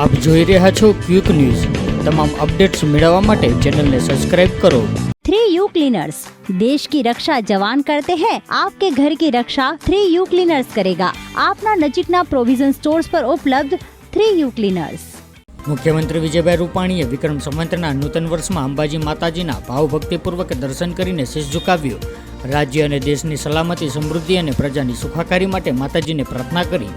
આપ જોઈ રહ્યા છો ક્વિક ન્યૂઝ તમામ અપડેટ્સ મેળવવા માટે ચેનલને સબસ્ક્રાઇબ કરો थ्री यू क्लीनर्स देश की रक्षा जवान करते हैं आपके घर की रक्षा थ्री यू क्लीनर्स करेगा આપના નજીકના પ્રોવિઝન સ્ટોર્સ પર ઉપલબ્ધ થ્રી યુ ક્લીનર્સ મુખ્યમંત્રી વિજયભાઈ રૂપાણીએ વિક્રમ સંવંતના નૂતન વર્ષમાં અંબાજી માતાજીના ભાવભક્તિપૂર્વક દર્શન કરીને શીશ ઝુકાવ્યું રાજ્ય અને દેશની સલામતી સમૃદ્ધિ અને પ્રજાની સુખાકારી માટે માતાજીને પ્રાર્થના કરી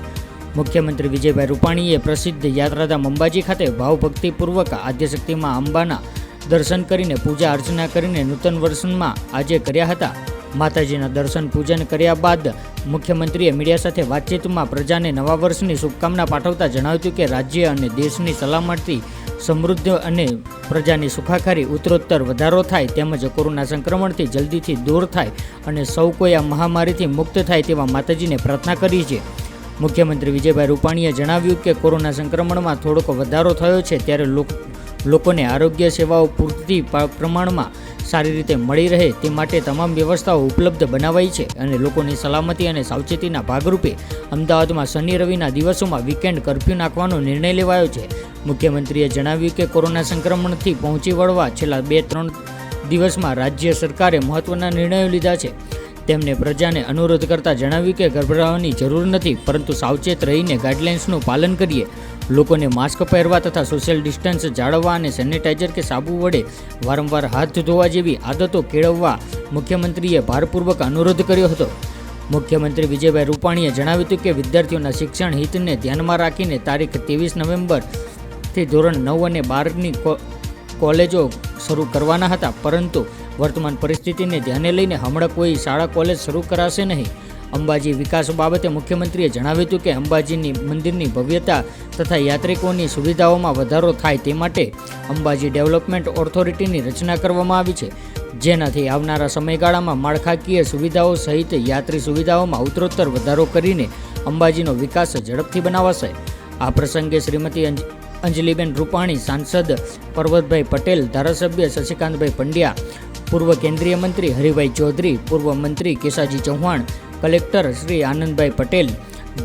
મુખ્યમંત્રી વિજયભાઈ રૂપાણીએ પ્રસિદ્ધ યાત્રાધામ અંબાજી ખાતે ભાવભક્તિપૂર્વક આદ્યશક્તિમાં અંબાના દર્શન કરીને પૂજા અર્ચના કરીને નૂતન વર્ષમાં આજે કર્યા હતા. માતાજીના દર્શન પૂજન કર્યા બાદ મુખ્યમંત્રીએ મીડિયા સાથે વાતચીતમાં પ્રજાને નવા વર્ષની શુભકામના પાઠવતા જણાવ્યું હતું કે રાજ્ય અને દેશની સલામતી, સમૃદ્ધ અને પ્રજાની સુખાકારી ઉત્તરોત્તર વધારો થાય તેમજ કોરોના સંક્રમણથી જલ્દીથી દૂર થાય અને સૌ કોઈ આ મહામારીથી મુક્ત થાય તેવા માતાજીને પ્રાર્થના કરી છે. મુખ્યમંત્રી વિજયભાઈ રૂપાણીએ જણાવ્યું કે કોરોના સંક્રમણમાં થોડોક વધારો થયો છે ત્યારે લોક- લોકોને આરોગ્ય સેવાઓ પૂરતી પ્રમાણમાં સારી રીતે મળી રહે તે માટે તમામ વ્યવસ્થાઓ ઉપલબ્ધ બનાવાઈ છે અને લોકોની સલામતી અને સાવચેતીના ભાગરૂપે અમદાવાદમાં શનિ રવિના દિવસોમાં વીકેન્ડ કર્ફ્યુ નાખવાનો નિર્ણય લેવાયો છે. મુખ્યમંત્રીએ જણાવ્યું કે કોરોના સંક્રમણથી પહોંચી વળવા છેલ્લા બે ત્રણ દિવસમાં રાજ્ય સરકારે મહત્વના નિર્ણયો લીધા છે. તેમણે પ્રજાને અનુરોધ કરતા જણાવ્યું કે ગભરાવાની જરૂર નથી, પરંતુ સાવચેત રહીને ગાઈડલાઇન્સનું પાલન કરીએ. લોકોને માસ્ક પહેરવા તથા સોશિયલ ડિસ્ટન્સ જાળવવા અને સેનિટાઈઝર કે સાબુ વડે વારંવાર હાથ ધોવા જેવી આદતો કેળવવા મુખ્યમંત્રીએ ભારપૂર્વક અનુરોધ કર્યો હતો. મુખ્યમંત્રી વિજયભાઈ રૂપાણીએ જણાવ્યું હતું કે વિદ્યાર્થીઓના શિક્ષણ હિતને ધ્યાનમાં રાખીને તારીખ ત્રેવીસ નવેમ્બરથી ધોરણ નવ અને બારની કોલેજો શરૂ કરવાના હતા, પરંતુ વર્તમાન પરિસ્થિતિને ધ્યાને લઈને હમણાં કોઈ શાળા, કોલેજ શરૂ કરાશે નહીં. અંબાજી વિકાસ બાબતે મુખ્યમંત્રીએ જણાવ્યું હતું કે અંબાજીની મંદિરની ભવ્યતા તથા યાત્રિકોની સુવિધાઓમાં વધારો થાય તે માટે અંબાજી ડેવલપમેન્ટ ઓથોરિટીની રચના કરવામાં આવી છે. જેનાથી આવનારા સમયગાળામાં માળખાકીય સુવિધાઓ સહિત યાત્રી સુવિધાઓમાં ઉત્તરોત્તર વધારો કરીને અંબાજીનો વિકાસ ઝડપથી બનાવાશે. આ પ્રસંગે શ્રીમતી અંજ- અંજલિબેન રૂપાણી, સાંસદ પર્વતભાઈ પટેલ, ધારાસભ્ય શશિકાંતભાઈ પંડ્યા પૂર્વ કેન્દ્રીય મંત્રી હરિભાઈ ચૌધરી, પૂર્વ મંત્રી કેશાજી ચૌહાણ, કલેક્ટર શ્રી આનંદભાઈ પટેલ,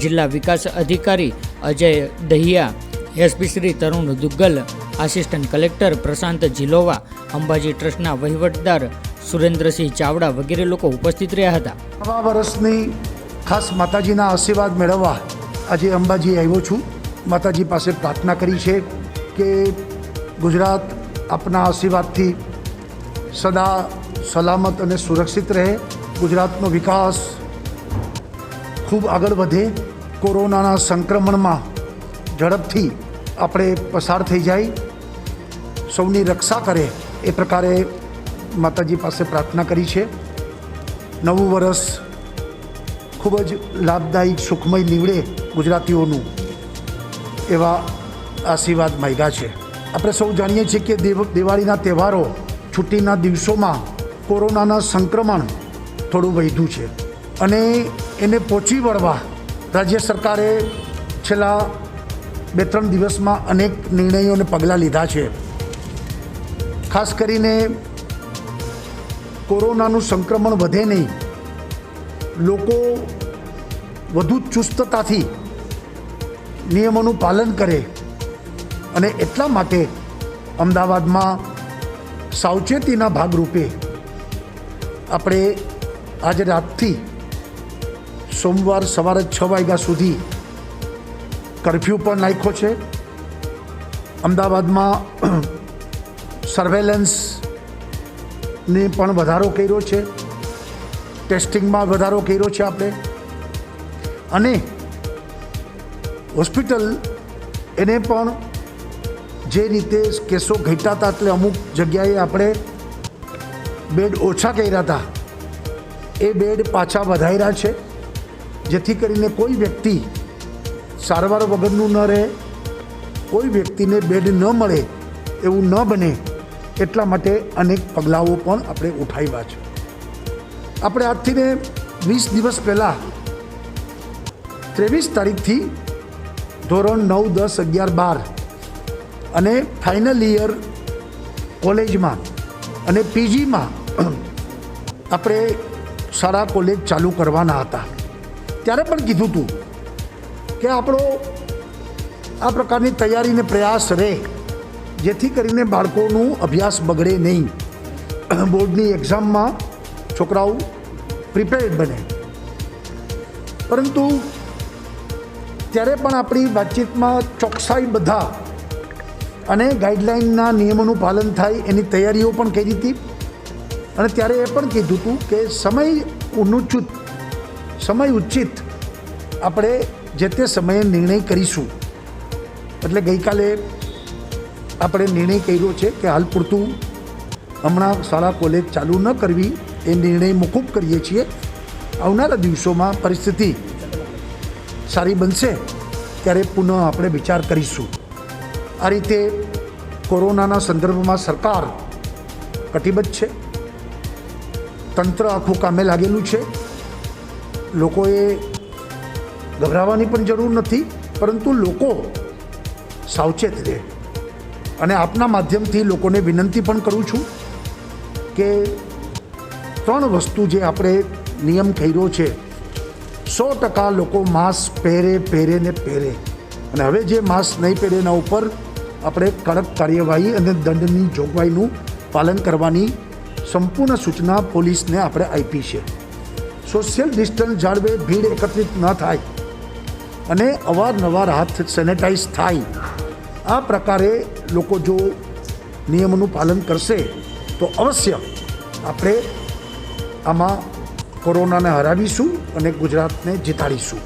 જિલ્લા વિકાસ અધિકારી Ajay Dahiya, SP Shri Tarun Duggal, assistant collector Prashant Jilova Ambaji ટ્રસ્ટના વહીવટદાર સુરેન્દ્રસિંહ ચાવડા વગેરે લોકો ઉપસ્થિત રહ્યા હતા. નવા વર્ષની ખાસ માતાજીના આશીર્વાદ મેળવવા આજે અંબાજી આવ્યો છું. માતાજી પાસે પ્રાર્થના કરી છે કે ગુજરાત આપના આશીર્વાદથી સદા સલામત અને સુરક્ષિત રહે. ગુજરાતનો વિકાસ ખૂબ આગળ વધે. કોરોનાના સંક્રમણમાં ઝડપથી આપણે પસાર થઈ જાય. સૌની રક્ષા કરે એ પ્રકારે માતાજી પાસે પ્રાર્થના કરી છે. નવું વર્ષ ખૂબ જ લાભદાયી, સુખમય નીવડે ગુજરાતીઓનું એવા આશીર્વાદ માગ્યા છે. આપણે સૌ જાણીએ છીએ કે દેવ, દિવાળીના તહેવારો છુટ્ટીના દિવસોમાં કોરોનાના સંક્રમણ થોડું વધ્યું છે. અને એને પહોંચી વળવા રાજ્ય સરકારે છેલ્લા બે ત્રણ દિવસમાં અનેક નિર્ણયો અને પગલાં લીધા છે. ખાસ કરીને કોરોનાનું સંક્રમણ વધે નહીં. લોકો વધુ ચુસ્તતાથી નિયમોનું પાલન કરે. અને એટલા માટે અમદાવાદમાં સાવચેતીના ભાગરૂપે આપણે આજે રાતથી સોમવાર સવારે છ વાગ્યા સુધી કરફ્યુ પણ નાખ્યો છે. અમદાવાદમાં સર્વેલન્સને પણ વધારો કર્યો છે. ટેસ્ટિંગમાં વધારો કર્યો છે આપણે. અને હોસ્પિટલ એને પણ જે રીતે કેસો ઘટ્યા હતા એટલે અમુક જગ્યાએ આપણે બેડ ઓછા કર્યા હતા, એ બેડ પાછા વધાર્યા છે. જેથી કરીને કોઈ વ્યક્તિ સારવાર વગરનું ન રહે, કોઈ વ્યક્તિને બેડ ન મળે એવું ન બને, એટલા માટે અનેક પગલાઓ પણ આપણે ઉઠાવ્યા છે. આપણે આજથી ને વીસ દિવસ પહેલાં ત્રેવીસ તારીખથી ધોરણ નવ, દસ, અગિયાર, બાર અને ફાઇનલ યર કોલેજમાં અને પીજીમાં આપણે સારા કોલેજ ચાલુ કરવાના હતા. ત્યારે પણ કીધું હતું કે આપણો આ પ્રકારની તૈયારીને પ્રયાસ રહે, જેથી કરીને બાળકોનું અભ્યાસ બગડે નહીં. બોર્ડની એક્ઝામમાં છોકરાઓ પ્રિપેર્ડ બને. પરંતુ ત્યારે પણ આપણી વાતચીતમાં ચોકસાઈ બધા અને ગાઈડલાઇનના નિયમોનું પાલન થાય, એની તૈયારીઓ પણ કરી હતી. અને ત્યારે એ પણ કીધું હતું કે સમય ઉન્નુચિત સમય ઉચિત આપણે જે તે સમયે નિર્ણય કરીશું. એટલે ગઈકાલે આપણે નિર્ણય કર્યો છે કે હાલ પૂરતું હમણાં શાળા કોલેજ ચાલુ ન કરવી, એ નિર્ણય મોકૂફ કરીએ છીએ. આવનારા દિવસોમાં પરિસ્થિતિ સારી બનશે, ત્યારે પુનઃ આપણે વિચાર કરીશું. આ રીતે કોરોનાના સંદર્ભમાં સરકાર કટિબદ્ધ છે. તંત્ર આખું કામે લાગેલું છે. લોકોએ ગભરાવાની પણ જરૂર નથી, પરંતુ લોકો સાવચેત રહે. અને આપના માધ્યમથી લોકોને વિનંતી પણ કરું છું કે ત્રણ વસ્તુ જે આપણે નિયમ કર્યો છે, સો ટકા લોકો માસ્ક પહેરે પહેરે ને પહેરે. અને હવે જે માસ્ક નહીં પહેરે એના ઉપર આપણે કડક કાર્યવાહી અને દંડની જોગવાઈનું પાલન કરવાની સંપૂર્ણ સૂચના પોલીસને આપણે આપી છે. સોશિયલ ડિસ્ટન્સ જાળવે, ભીડ એકત્રિત ન થાય અને અવારનવાર હાથ સેનેટાઈઝ થાય. આ પ્રકારે લોકો જો નિયમોનું પાલન કરશે, તો અવશ્ય આપણે આમાં કોરોનાને હરાવીશું અને ગુજરાતને જીતાડીશું.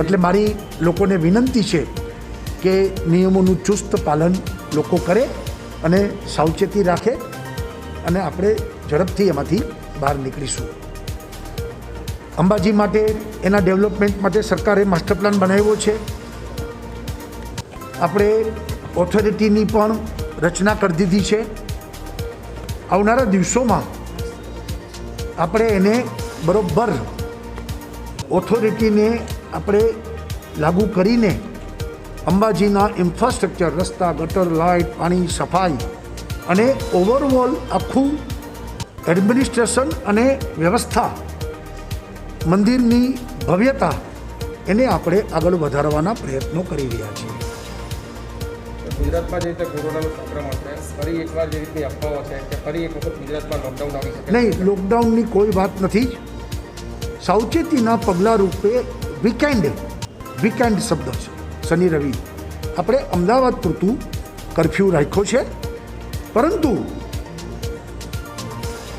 એટલે મારી લોકોને વિનંતી છે કે નિયમોનું ચુસ્ત પાલન લોકો કરે અને સાવચેતી રાખે અને આપણે ઝડપથી એમાંથી બહાર નીકળીશું. અંબાજી માટે એના ડેવલપમેન્ટ માટે સરકારે માસ્ટર પ્લાન બનાવ્યો છે. આપણે ઓથોરિટીની પણ રચના કરી દીધી છે. આવનારા દિવસોમાં આપણે એને બરોબર ઓથોરિટીને આપણે લાગુ કરીને અંબાજીના ઇન્ફ્રાસ્ટ્રક્ચર રસ્તા ગટર લાઇટ પાણી સફાઈ અને ઓવરઓલ આખું એડમિનિસ્ટ્રેશન અને વ્યવસ્થા મંદિરની ભવ્યતા એને આપણે આગળ વધારવાના પ્રયત્નો કરી રહ્યા છીએ. ગુજરાતમાં જે રીતે કોરોનાનું સંક્રમણ છે ફરી એકવાર જે રીતની અફવાઓ છે કે ફરી એક વખત ગુજરાતમાં લોકડાઉન આવી શકે નહીં લોકડાઉનની કોઈ વાત નથી. જ સાવચેતીના પગલાં રૂપે વીકેન્ડ વીકેન્ડ શબ્દ છે. શનિ રવિ. આપણે અમદાવાદ પૂરતું કરફ્યુ રાખ્યો છે. પરંતુ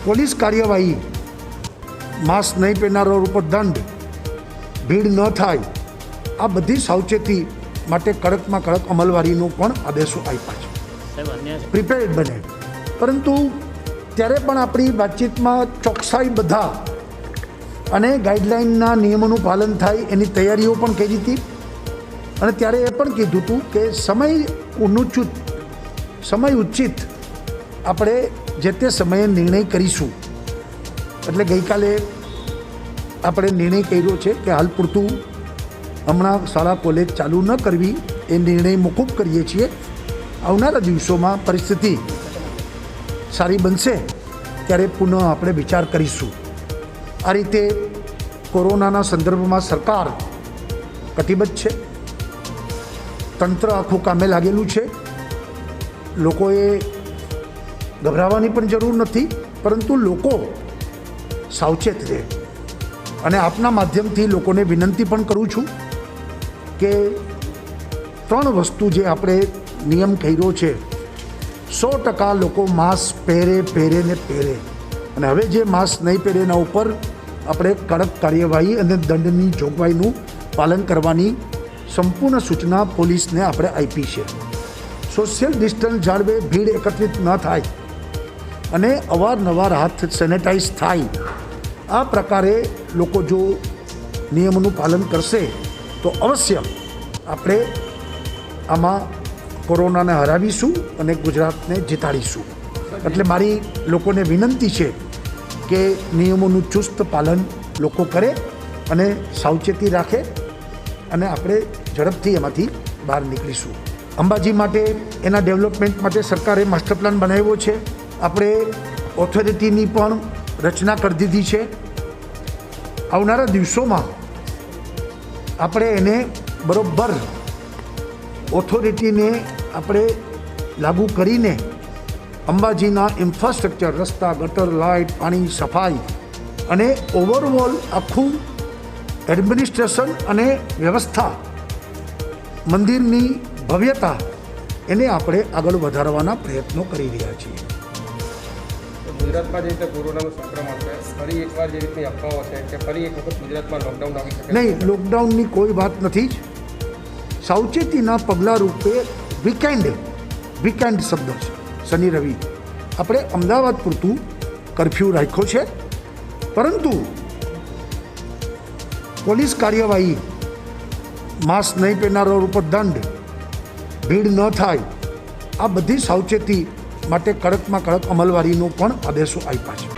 પોલીસ કાર્યવાહી માસ્ક નહીં પહેરનારો ઉપર દંડ ભીડ ન થાય આ બધી સાવચેતી માટે કડકમાં કડક અમલવારીનો પણ આદેશો આપ્યા છે. પ્રિપેર્ડ બને. પરંતુ ત્યારે પણ આપણી વાતચીતમાં ચોકસાઈ બધા અને ગાઈડલાઇનના નિયમોનું પાલન થાય એની તૈયારીઓ પણ કરી હતી. અને ત્યારે એ પણ કીધું હતું કે સમય ઉન્નુચિત સમય ઉચિત આપણે જે તે સમયે નિર્ણય કરીશું. એટલે ગઈકાલે આપણે નિર્ણય કર્યો છે કે હાલ પૂરતું હમણાં શાળા કોલેજ ચાલુ ન કરવી એ નિર્ણય મોકૂફ કરીએ છીએ. આવનારા દિવસોમાં પરિસ્થિતિ સારી બનશે ત્યારે પુનઃ આપણે વિચાર કરીશું. આ રીતે કોરોનાના સંદર્ભમાં સરકાર કટિબદ્ધ છે. તંત્ર આખું કામે લાગેલું છે. લોકોએ ગભરાવાની પણ જરૂર નથી, પરંતુ લોકો સાવચેત રહે. અને આપના માધ્યમથી લોકોને વિનંતી પણ કરું છું કે ત્રણ વસ્તુ જે આપણે નિયમ કર્યો છે, સો ટકા લોકો માસ્ક પહેરે પહેરે ને પહેરે. અને હવે જે માસ્ક નહીં પહેરે એના ઉપર આપણે કડક કાર્યવાહી અને દંડની જોગવાઈનું પાલન કરવાની સંપૂર્ણ સૂચના પોલીસને આપણે આપી છે. સોશિયલ ડિસ્ટન્સ જાળવે, ભીડ એકત્રિત ન થાય અને અવારનવાર હાથ સેનેટાઈઝ થાય. આ પ્રકારે લોકો જો નિયમોનું પાલન કરશે, તો અવશ્ય આપણે આમાં કોરોનાને હરાવીશું અને ગુજરાતને જીતાડીશું. એટલે મારી લોકોને વિનંતી છે કે નિયમોનું ચુસ્ત પાલન લોકો કરે અને સાવચેતી રાખે અને આપણે ઝડપથી એમાંથી બહાર નીકળીશું. અંબાજી માટે એના ડેવલપમેન્ટ માટે સરકારે માસ્ટર પ્લાન બનાવ્યો છે. આપણે ઓથોરિટીની પણ રચના કરી દીધી છે. આવનારા દિવસોમાં આપણે એને બરોબર ઓથોરિટીને આપણે લાગુ કરીને અંબાજીના ઇન્ફ્રાસ્ટ્રક્ચર રસ્તા, ગટર, લાઇટ, પાણી, સફાઈ અને ઓવરઓલ આખું એડમિનિસ્ટ્રેશન અને વ્યવસ્થા મંદિરની ભવ્યતા એને આપણે આગળ વધારવાના પ્રયત્નો કરી રહ્યા છીએ. ગુજરાતમાં જે રીતે કોરોનાનું સંક્રમણ છે ફરી એકવાર જે રીતની અફવાઓ છે કે ફરી એક વખત ગુજરાતમાં લોકડાઉન આવી શકે નહીં લોકડાઉનની કોઈ વાત નથી જ. સાવચેતીના પગલાં રૂપે વીકેન્ડ વીકેન્ડ શબ્દ છે શનિ રવિ. આપણે અમદાવાદ પૂરતું કરફ્યુ રાખ્યો છે પરંતુ પોલીસ કાર્યવાહી. માસ્ક નહીં પહેરનારો ઉપર દંડ. ભીડ ન થાય. આ બધી સાવચેતી માટે કડકમાં કડક અમલવારીનો પણ આદેશો આપ્યા છે.